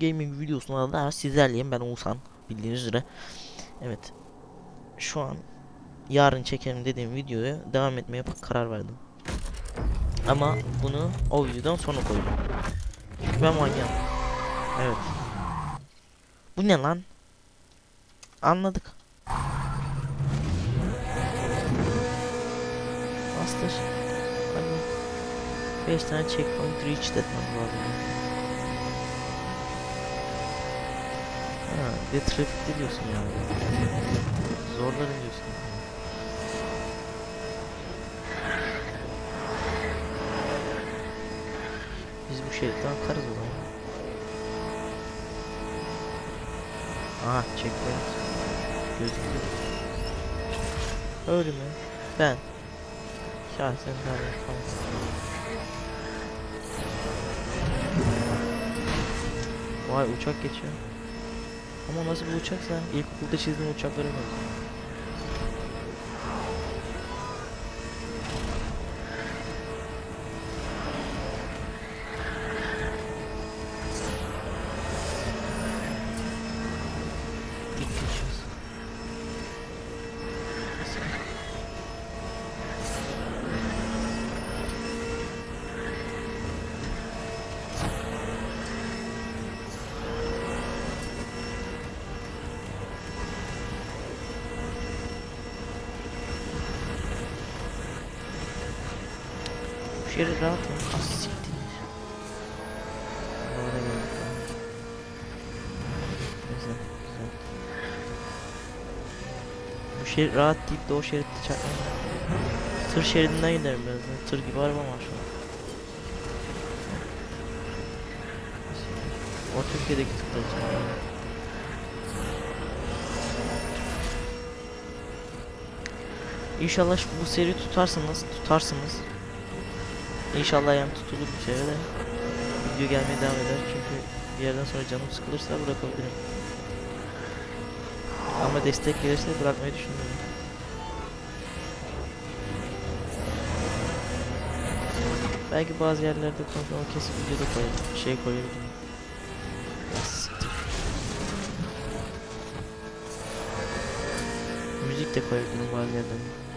gaming videosunda da sizlerleyim. Ben Oğuzhan bildiğiniz üzere. Evet. Şu an yarın çekerim dediğim videoya devam etmeye karar verdim. Ama bunu o videodan sonra koydum. Çünkü ben manyağım. Evet. Bu ne lan? Anladık. Bastır. Hadi. 5 tane checkpoint reach etmem lazım. Ha, bir de trafikte diyorsun yani. Zorlarım diyorsun. Biz bu şeritten akarız o zaman. Aha checkpoint. Gözüküyor. Öyle mi? Ben. Şahsen ben yapamam. Vay uçak geçiyor. Ama nasıl bir uçaksa ilkokulda çizdiğim uçaklara benziyor. Şehri rahat. Güzel, güzel. Bu şerit rahat deyip de o şeritte çarpmayın. Tır şeridinden giderim birazdan. Tır gibi arabam var şu an. O Türkiye'deki tıklar için. İnşallah bu seri tutarsınız, tutarsınız. İnşallah yani tutulur bir de video gelmeye devam eder çünkü bir yerden sonra canım sıkılırsa bırakabilirim. Ama destek gelirse bırakmayı düşünmüyorum. Belki bazı yerlerde kontrol kesip videoda koyarım. Şey koyabilirim. Müzik de koyabilirim bazı yerlerde.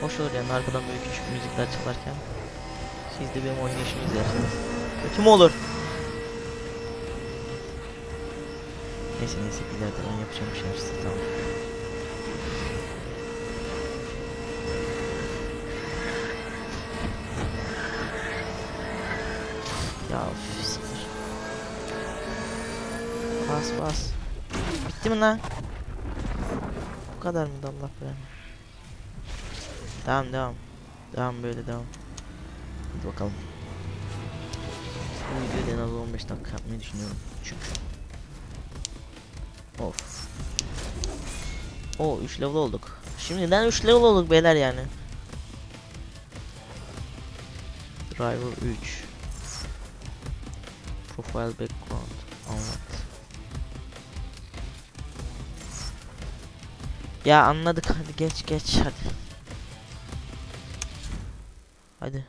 Hoş olur yani arkadan böyle küçük müzikler çalarken siz de benim oynayışımı izlersiniz. Kötü mü olur? Neyse neyse ileride ben yapacağım bir şey işte tamam. Ya siktir. Bas bas. Bitti mi lan? Bu kadar mı Allah be? Devam devam. Devam böyle devam. Hadi bakalım. Bu videoda en az 15 dakika yapmayı düşünüyorum. Çünkü. Of. O 3 level olduk. Şimdiden 3 level olduk beyler yani. Driver 3. Profile background. Anlat. Ya anladık hadi geç geç hadi. Hadi.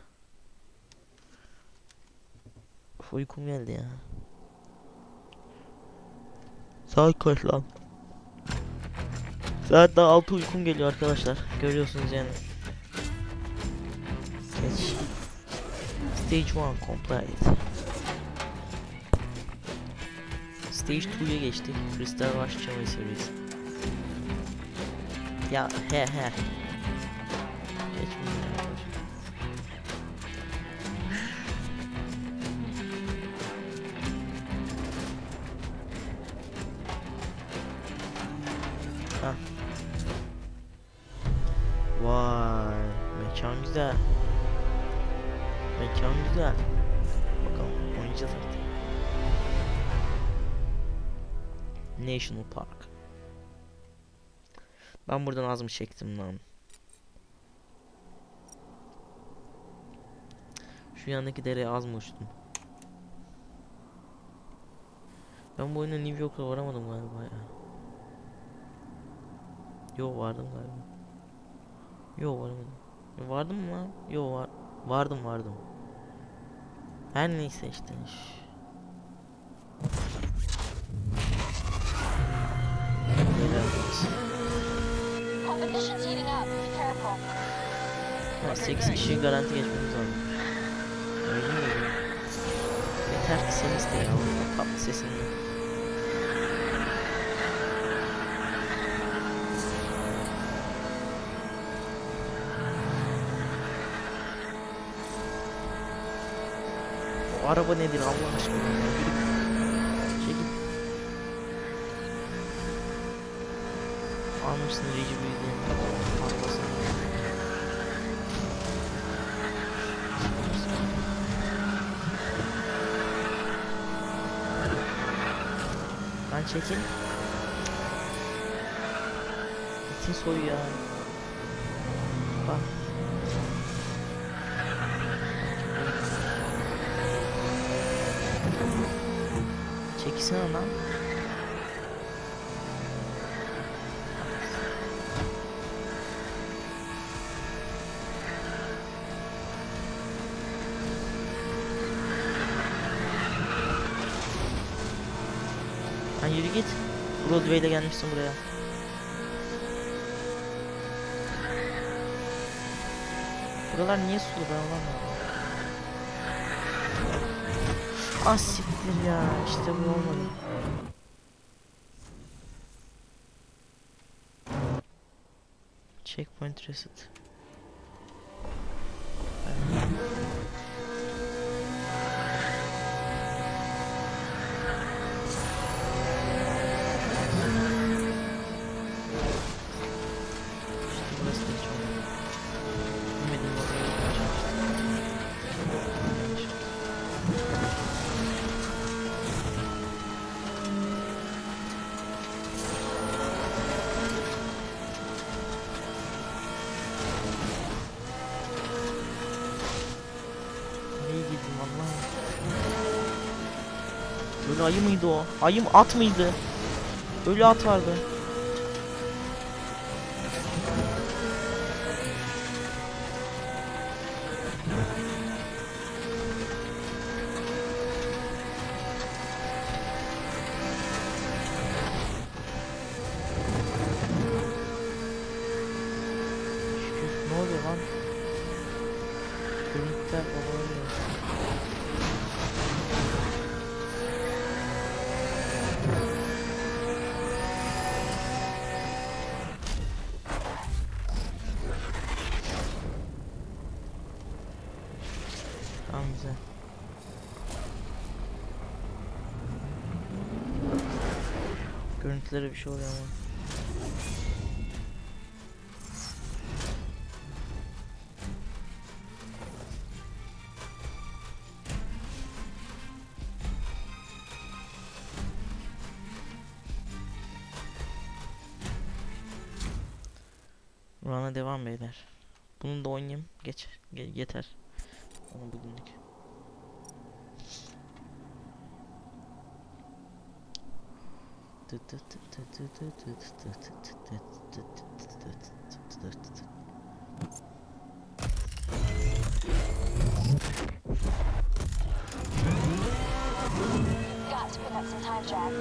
Of, uykum geldi ya. Saat kaç lan? Saat daha 6 uykum geliyor arkadaşlar. Görüyorsunuz yani. Geç. Stage 1 complete. Stage 2'ya geçtik. Crystal Rush Channel Series. Ya he he. Geç National Park. Ben buradan az mı çektim lan? Şu yandaki dereye az mı uçtum? Ben bu oyuna New York'a varamadım galiba ya. Yo vardım galiba. Yo varamadım. Vardım mı lan? Yo var vardım vardım. Her neyse işte. 8 kişi garanti geçmemiz lazım. Öyle mi? Yeter ki sen iste ya. Tatlı sesini. O araba nedir Allah aşkına? Yürü. Almışsın Recep İvedik'in arabasını. Lan çekil. İtin soy ya. Bak. Çekilsene lan. Lan yürü git. Broadway ile gelmişsin buraya. Buralar niye sulu ben anlamadım. Ah siktir ya. İşte bu olmadı. Checkpoint reset. Böyle ayı mıydı o? Ayı mı at mıydı? Ölü at vardı. Şükür ne oluyor lan? Görüntüler babaları Tamam güzel. Görüntülere bir şey oluyor ama. Run'a devam beyler. Bunu da oynayayım. Geç. Ge- yeter. Onu bugünlük. Got to pick up some time, Jack.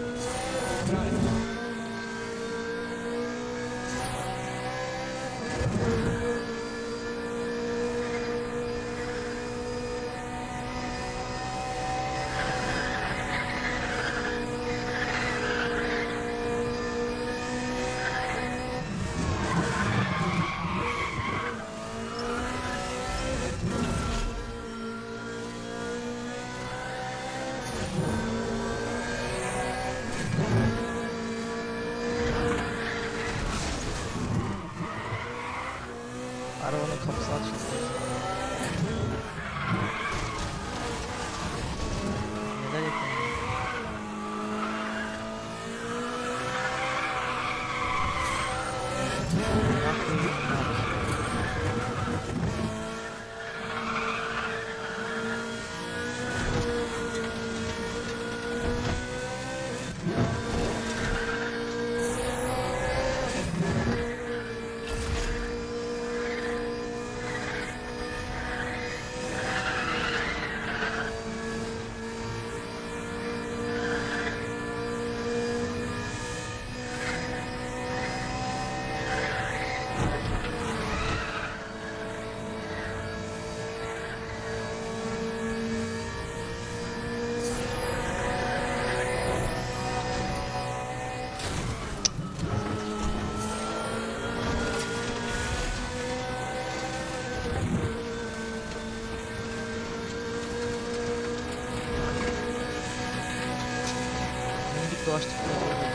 gosto.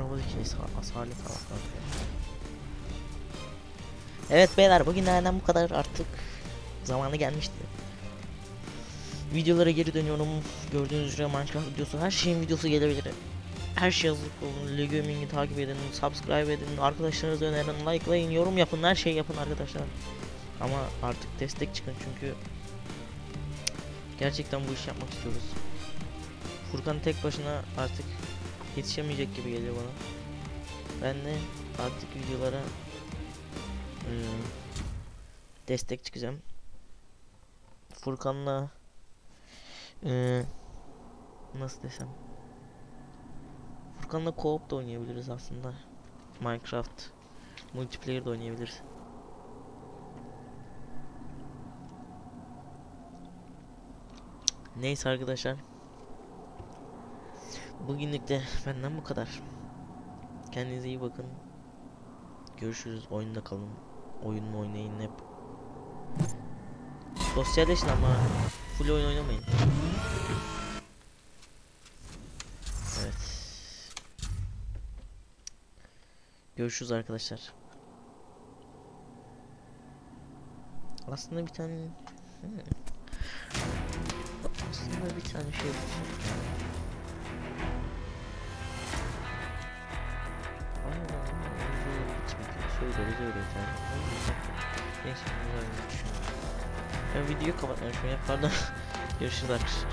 Arabadaki asa- asalet falan. Evet beyler bugünlerden bu kadar artık zamanı gelmişti. Videolara geri dönüyorum. Gördüğünüz üzere Minecraft videosu her şeyin videosu gelebilir. Her şey hazırlık olun. Lego Gaming'i takip edin, subscribe edin, arkadaşlarınıza önerin, likelayın, yorum yapın, her şeyi yapın arkadaşlar. Ama artık destek çıkın çünkü gerçekten bu işi yapmak istiyoruz. Furkan tek başına artık yetişemeyecek gibi geliyor bana. Ben de artık videolara eee, destek çıkacağım. Furkan'la eee, nasıl desem Furkan'la co-op da oynayabiliriz aslında. Minecraft multiplayer de oynayabiliriz. Neyse arkadaşlar. Bugünlük de benden bu kadar. Kendinize iyi bakın. Görüşürüz. Oyunda kalın. Oyununu oynayın hep. Sosyalleşin ama full oyun oynamayın. Evet. Görüşürüz arkadaşlar. Aslında bir tane Hmm. Aslında bir tane şey bulsam. Söyleriz öyle yani. Neyse bunları düşünüyorum. Ben videoyu kapatmayı düşünüyorum. Pardon. Görüşürüz arkadaşlar.